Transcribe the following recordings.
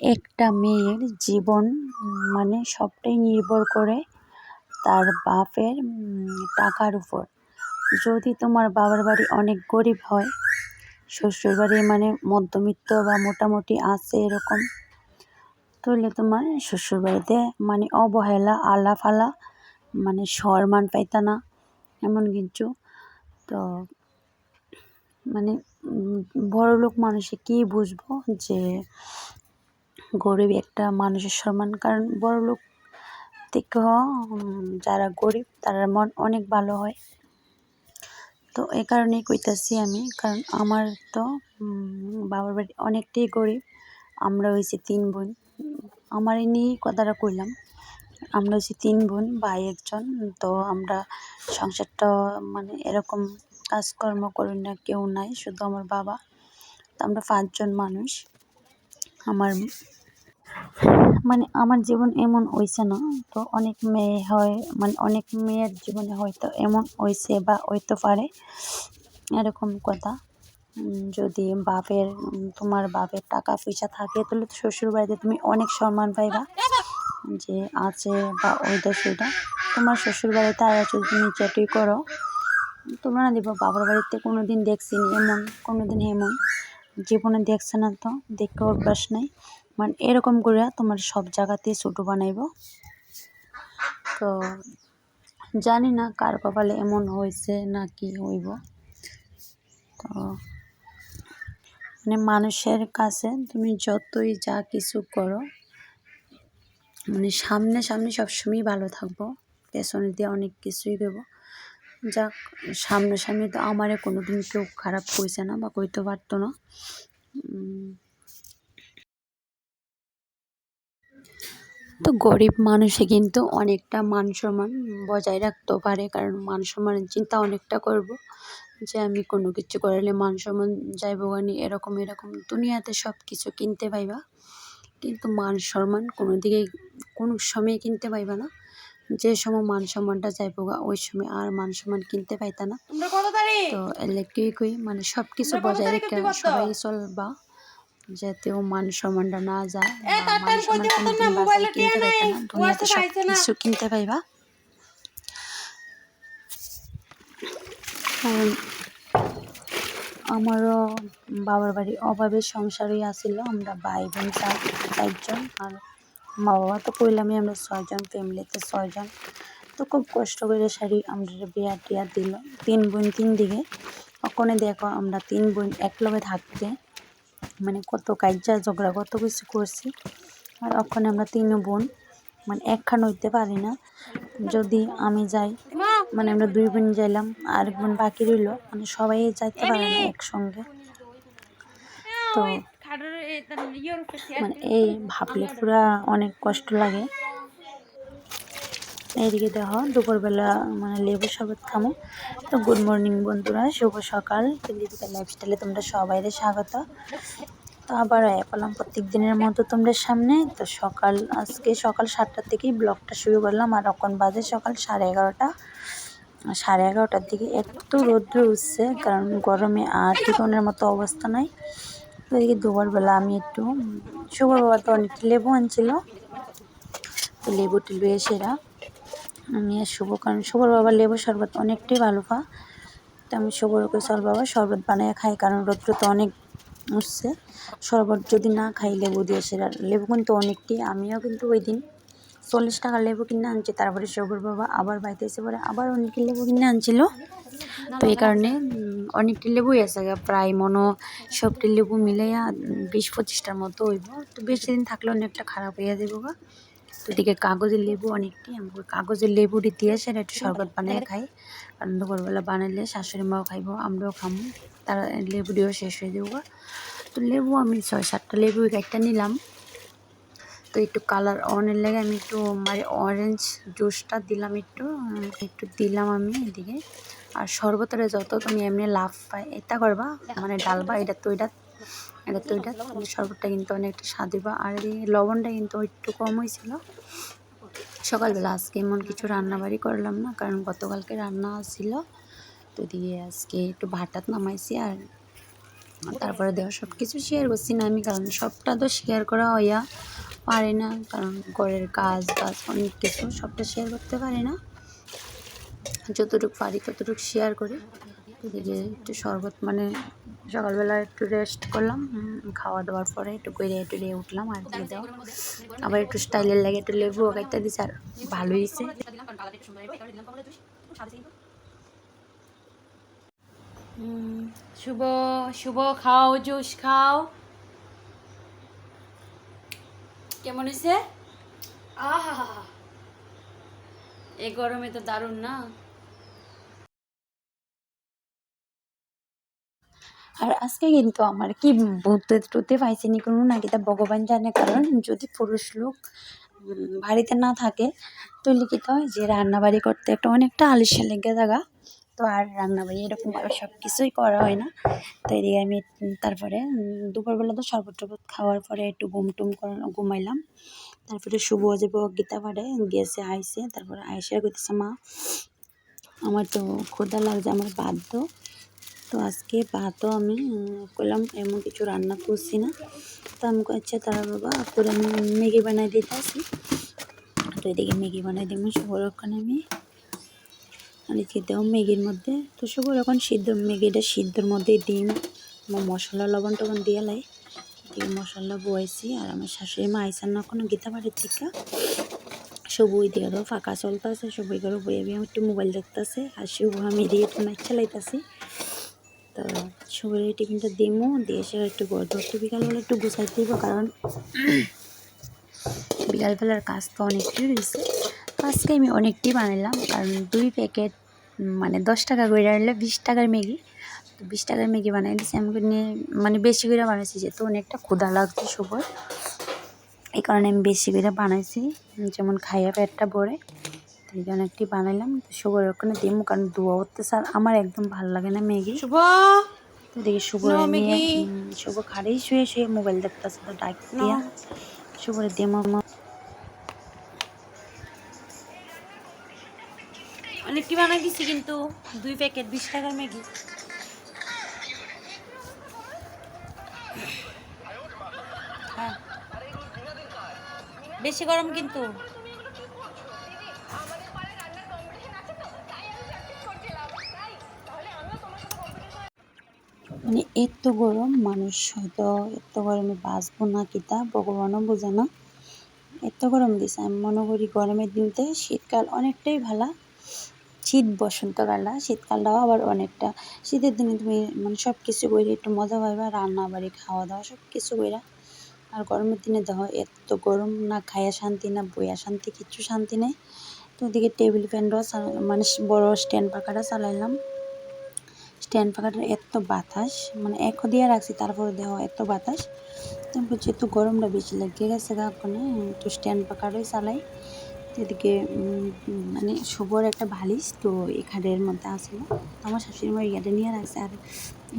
একটা মেয়ের জীবন মানে সবটাই নির্ভর করে তার বাপের টাকার উপর। যদি তোমার বাবার বাড়ি অনেক গরিব হয় শ্বশুর বাড়ি মানে মধ্যবিত্ত বা মোটামুটি আছে এরকম, তাহলে তোমার শ্বশুর বাড়িতে মানে অবহেলা আলা ফালা মানে সম্মান পাইতা না, এমন কিছু। তো মানে বড় লোক মানুষে কী বুঝব যে গরিব একটা মানুষের সম্মান কারণ বড় লোক থেকে যারা গরিব, তারা মন অনেক ভালো হয়। তো এই কারণেই কইতাছি আমি, কারণ আমার তো বাবার বাড়ি অনেকটাই গরিব। আমরা হয়েছি তিন বোন। আমার নিয়েই কথাটা কইলাম। আমরা হচ্ছে তিন বোন, ভাই একজন। তো আমরা সংসারটা মানে এরকম কাজকর্ম করি না, কেউ নাই, শুধু আমার বাবা। তো আমরা পাঁচজন মানুষ। আমার মানে আমার জীবন এমন হইছে না, তো অনেক মেয়ে হয় মানে অনেক মেয়ের জীবনে হয়তো এমন হইছে বা হইতে পারে, এরকম কথা। যদি বাপের তোমার বাপের টাকা পয়সা থাকে, তাহলে তো শ্বশুর বাড়িতে তুমি অনেক সম্মান পাইবা, যে আছে বা ওইটা সেটা। তোমার শ্বশুর বাড়িতে আর যদি তুমি যেটুই করো, তোমরা না দিব বাবার বাড়িতে কোনো দিন দেখছি এমন কোনো দিন এমন। জীবনে দেখছে না তো, দেখে অভ্যাস নাই। মানে এরকম করে তোমার সব জায়গাতেই ছোটো বানাইব। তো জানি না কার কপালে এমন হয়েছে না কি হইব। তো মানে মানুষের কাছে তুমি যতই যা কিছু করো মানে সামনে সামনে সবসময় ভালো থাকব। পেছনে দিয়ে অনেক কিছুই দেবো। যাক, সামনাসামনি তো আমারে কোনো দিন কেউ খারাপ কইছে না বা কইতে পারতো না। তো গরিব মানুষে কিন্তু অনেকটা মান সম্মান বজায় রাখতেও পারে কারণ মান সম্মানের চিন্তা অনেকটা করব যে আমি কোনো কিছু করালে মান সম্মান যাইব গানি এরকম এরকম দুনিয়াতে সব কিছু কিনতে পাইবা। কিন্তু মান সম্মান কোনো দিকে কোনো সময় কিনতে পাইবা না। যে সময় মান সম্মানটা যাইব গা ওই সময় আর মান সম্মান কিনতে পাইতা না। তো এলে কি কই মানে সব কিছু বজায় রেখে? সবাই চলবা। যাতেও মান সম্মানটা না যায়। কিছু কিনতে পাইবা। আমারও বাবার বাড়ি অভাবের সংসারই আসিল আমরা ভাই বোন চার চারজন আর মা বাবা তো কইলামই আমরা ছয়জন ফ্যামিলিতে ছয়জন। তো খুব কষ্ট করে শাড়ি আমরা বিয়া টিয়া দিল তিন বোন তিন দিকে। ওখানে দেখো আমরা তিন বোন একলগে থাকতে মানে কত কাজা ঝগড়া কত কিছু করছি। আর ওখানে আমরা তিন বোন মানে একখান হইতে পারি না। যদি আমি যাই মানে আমরা দুই বোন যাইলাম আর এক বোন বাকি রইল মানে সবাই যাইতে পারে না একসঙ্গে। তো চেয়ার মানে এই ভাবলে পুরা অনেক কষ্ট লাগে। এইদিকে দেখো, দুপুরবেলা মানে লেবু শরবত খামো তো গুড মর্নিং বন্ধুরা, শুভ সকাল। লিপিকা লাইফস্টাইলে তোমরা সবাই স্বাগত। তো আবার পেলাম প্রত্যেক দিনের মতো তোমরা সামনে। তো সকাল, আজকে সকাল সাতটার থেকেই ব্লগটা শুরু করলাম। আর এখন বাজে সকাল সাড়ে এগারোটা। সাড়ে এগারোটার দিকে একটু রৌদ্র উঠছে, কারণ গরমে আর টিকনের মতো অবস্থা নাই। তো এদিকে দুপুরবেলা আমি একটু শুভ বাবা তো অনেক লেবু আনছিল। তো লেবু টেলু এসেরা আমি আর শুভ, কারণ শুভর বাবা লেবু শরবত অনেকটাই ভালো পা। তো আমি শুভরকে চল বাবা শরবত বানিয়ে খাই, কারণ রৌদ্র তো অনেক উঠছে। শরবত যদি না খাই, লেবু দিয়ে সেরা। লেবু কিন্তু অনেকটি আমিও কিন্তু ওই দিন চল্লিশ টাকা লেবু কিনে আনছি, তারপরে শুভর বাবা আবার বাড়িতে এসে পরে আবার অনেক লেবু কিনে আনছিল। তো এই কারণে অনেকটি লেবুই আছে প্রায় মনো সবটি লেবু মিলাইয়া বিশ পঁচিশটার মতো হইব। তো বেশি দিন থাকলে অনেকটা খারাপ হইয়া গা। তো এদিকে কাগজের লেবু অনেকটি আমি কাগজের লেবুটি দিয়ে সেটা একটু শরবত বানিয়ে খাই। কারণ দুপুরবেলা বানালে শাশুড়ি মাও খাইবো আমরাও খামো তারা লেবুটিও শেষ হয়ে যাব। গা। তো লেবু আমি ছয় সাতটা লেবু একটা নিলাম। তো একটু কালার অনের লেগে আমি একটু মানে অরেঞ্জ জুসটা দিলাম একটু একটু দিলাম আমি এদিকে। আর শরবতের যত তুমি এমনি লাভ পাই এটা করবা? মানে ডালবা এটা তো এটা এটা শরবতটা কিন্তু অনেকটা স্বাদ আর এই লবণটা কিন্তু একটু কম হয়েছিল। সকালবেলা আজকে এমন কিছু রান্নাবাড়ি করলাম না, কারণ গতকালকে রান্না ছিল। তো দিয়ে আজকে একটু ভাটাত নামাইছি আর তারপরে দেওয়া সব কিছু শেয়ার করছি না আমি, কারণ সবটা তো শেয়ার করা হইয়া পারি না, কারণ ঘরের কাজ বাজ অনেক কিছু সবটা শেয়ার করতে পারি না। যতটুকু পারি ততটুকু শেয়ার করি। এদিকে একটু শরবত মানে সকালবেলা একটু রেস্ট করলাম খাওয়া দাওয়ার পরে একটু করে একটু রেয়ে উঠলাম আর দিয়ে দাও। আবার একটু স্টাইলের লাগে একটু লেবু ওগাইতে দিছে আর ভালো হয়েছে শুভ শুভ খাও জুস খাও। কেমন হয়েছে আহা এই গরমে তো দারুণ না? আর আজকে কিন্তু আমার কি ভূতে টুতে পাইছিনি কোনো নাকি তা ভগবান জানে, কারণ যদি পুরুষ লোক বাড়িতে না থাকে তো লিখিত হয় যে রান্নাবাড়ি করতে একটা অনেকটা আলিশা লেগে থাকা। তো আর রান্নাবাড়ি এরকমভাবে সব কিছুই করা হয় না। তো এদিকে আমি তারপরে দুপুরবেলা তো শরবত টরবত খাওয়ার পরে একটু ঘুম টুম ঘুমাইলাম। তারপরে শুভ যাব গীতা পাড়ে গেছে আইসে, তারপরে আইসে কইতেছে মা, আমার তো ক্ষুদা লাগছে, আমার বাধ্য। তো আজকে ভাতও আমি করলাম। এমন কিছু রান্না করছি না। তো আমি আচ্ছা তারা বাবা, করে আমি ম্যাগি বানাই দিতে আসি। তো এদিকে ম্যাগি বানাই দিব সবার ওখানে আমি আনিকে দেও ম্যাগির মধ্যে। তো সবার ওখান সিদ্ধ, ম্যাগিটা সিদ্ধর মধ্যে ডিম মশলা, লবণ টবণ দিয়ে লাই। এদিকে মশলা বয়েছি আর আমার শাশুড়ি মা আইসান না কোনো গীতা বাড়ির থেকে সবুই দিয়ে আরও ফাঁকা চলতেছে। সবুই করে বইয়ে আমি একটু মোবাইল দেখতেছে। আর শুভ আমি দিয়ে একটু নাচ চালাইতেছি। তো এই টিফিনটা দিমো, দিয়ে এসে একটু গড় একটু বিকালবেলা একটু গুছাইতে দিব, কারণ বিকালবেলার কাজ তো অনেকটাই রয়েছে। আজকে আমি অনেকটাই বানালাম, কারণ দুই প্যাকেট মানে দশ টাকা করে আনলে বিশ টাকার ম্যাগি। তো বিশ টাকার ম্যাগি বানাই দিয়েছি আমি নিয়ে মানে বেশি করে বানাইছি, যেহেতু অনেকটা ক্ষুধা লাগছে সবার। এই কারণে আমি বেশি করে বানাইছি, যেমন খাইয়া পেটটা ভরে। তো এই জন্য একটি বানাইলাম। তো সবার ওখানে দিমো কারণ দুয়া উঠতে স্যার আমার একদম ভালো লাগে না ম্যাগি। শুভ। তো দেখি শুভ নিয়ে শুভ খাড়েই শুয়ে শুয়ে মোবাইল দেখতেছে তো ডাক। দিয়া। শুভরে দিয়ে মামা অনেকটি বানাই দিছি কিন্তু? দুই প্যাকেট বিশ টাকার ম্যাগি। হ্যাঁ। বেশি গরম কিন্তু। মানে এত গরম, মানুষ হয়তো এত গরমে বাঁচবো না কিতা ভগবানও বোঝে না। এত গরম দিছে, আমি মনে করি গরমের দিনতে শীতকাল অনেকটাই ভালো। শীত বসন্তকালটা শীতকালটাও আবার অনেকটা। শীতের দিনে তুমি মানে সব কিছু করে একটু মজা পাইবা রান্না বাড়ি খাওয়া দাওয়া সব কিছু কইরা। আর গরমের দিনে দেখো এত গরম না খাইয়া শান্তি, না বইয়া শান্তি, কিচ্ছু শান্তি নেই। তো ওদিকে টেবিল ফ্যানটাও মানে বড় স্ট্যান্ড পাখাটা চালাইলাম। স্ট্যান্ড পাখাটার এত বাতাস মানে একো দিয়ে রাখছি, তারপরে দেওয়া এত বাতাস। তারপর যেহেতু গরমটা বেশি লেগে। গেছে ওখানে তো স্ট্যান্ড পাখাটাই চালাই। এদিকে মানে শুভর একটা বালিশ তো এই খাটের মধ্যে আসলো আমার শাশুড়ি মা ইয়াটা নিয়ে রাখছে। আর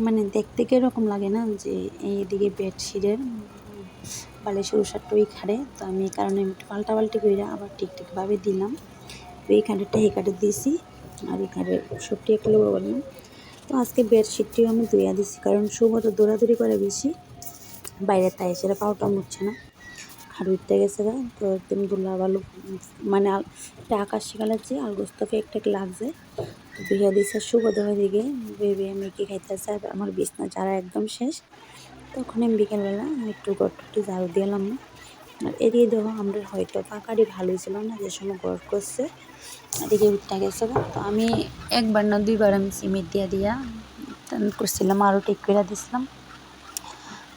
মানে দেখতে কীরকম লাগে না যে এইদিকে বেডশিটের বালিশের উষারটা ওই খাড়ে তো আমি এই কারণে একটু পাল্টা পাল্টি করে আবার ঠিকঠাকভাবে দিলাম। এই খাটেরটা এই খাটে দিয়েছি আর এই খাটে সবটি একটু বললাম। তো আজকে বেডশিটটিও আমি ধুইয়া দিছি, কারণ শুভ তো দৌড়াদৌড়ি করে বেশি। বাইরে তাই সেটা পাউটা মুছছে না। আর উঠতে গেছে গা, তো একদম দুলা বালু মানে এটা আকাশ শিখালাচ্ছে আর গোস্ত ফেক টেক লাগছে তো ধুইয়া দিছে শুভ দেওয়া দিকে। বেবি আমি কি খাইতেছে আর আমার বিছনা যারা একদম শেষ। তখন আমি বিকেলবেলা একটু গড়টুটি ঝাড়ু দিলাম না। আর এদিকে দেখো আমরা হয়তো পাকারি ভালোই ছিল না, যে সময় গড় করছে। এদিকে উঠতে গেছে তো আমি একবার না দুইবার আমি সিমেন্ট দিয়া দিয়া করছিলাম আরও ঠিক করে দিছিলাম।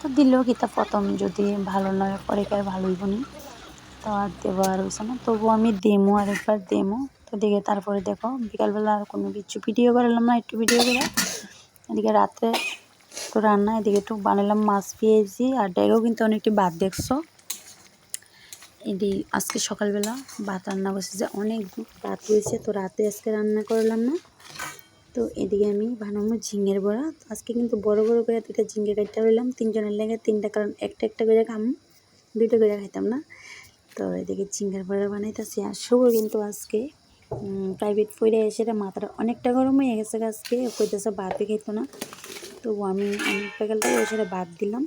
তো দিলেও কিতা প্রথম যদি ভালো নয় পরে কি আর ভালো হইব নি? তো আর দেবার হয়েছে না। তবু আমি দেমো আরেকবার দেমো। তো দেখে তারপরে দেখো, বিকালবেলা আর কোনো কিছু ভিডিও করলাম না, একটু ভিডিও করে। এদিকে রাতে তো রান্না, এদিকে একটু বানালাম মাছ পেঁয়াজি আর ডেগেও কিন্তু অনেকটি বাদ দেখছ। এদি আজকে সকালবেলা ভাত রান্না করছি যে অনেক ভাত রয়েছে তো রাতে আজকে রান্না করলাম না। তো এদিকে আমি বানাবো ঝিঙের বড়া। আজকে কিন্তু বড় বড় করে দুটা ঝিঙে কাটতে রইলাম তিনজনের লেগে তিনটা, কারণ একটা একটা করে খাম, দুইটা করে খাইতাম না। তো এদিকে ঝিঙ্গার বড়া বানাইতেছি, আর শুভ কিন্তু আজকে প্রাইভেট পড়ে এসে এটা মাথাটা অনেকটা গরম হয়ে গেছে আজকে। কইতেছে ভাতই খাইতো না। তো আমি অনেক ওই সাথে বাদ দিলাম।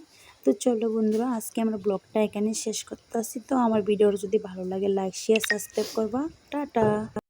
তো চলো বন্ধুরা, আজকে আমার ব্লগটা এখানে শেষ করতে আসি। তো আমার ভিডিওর যদি ভালো লাগে লাইক শেয়ার সাবস্ক্রাইব করবা। টাটা!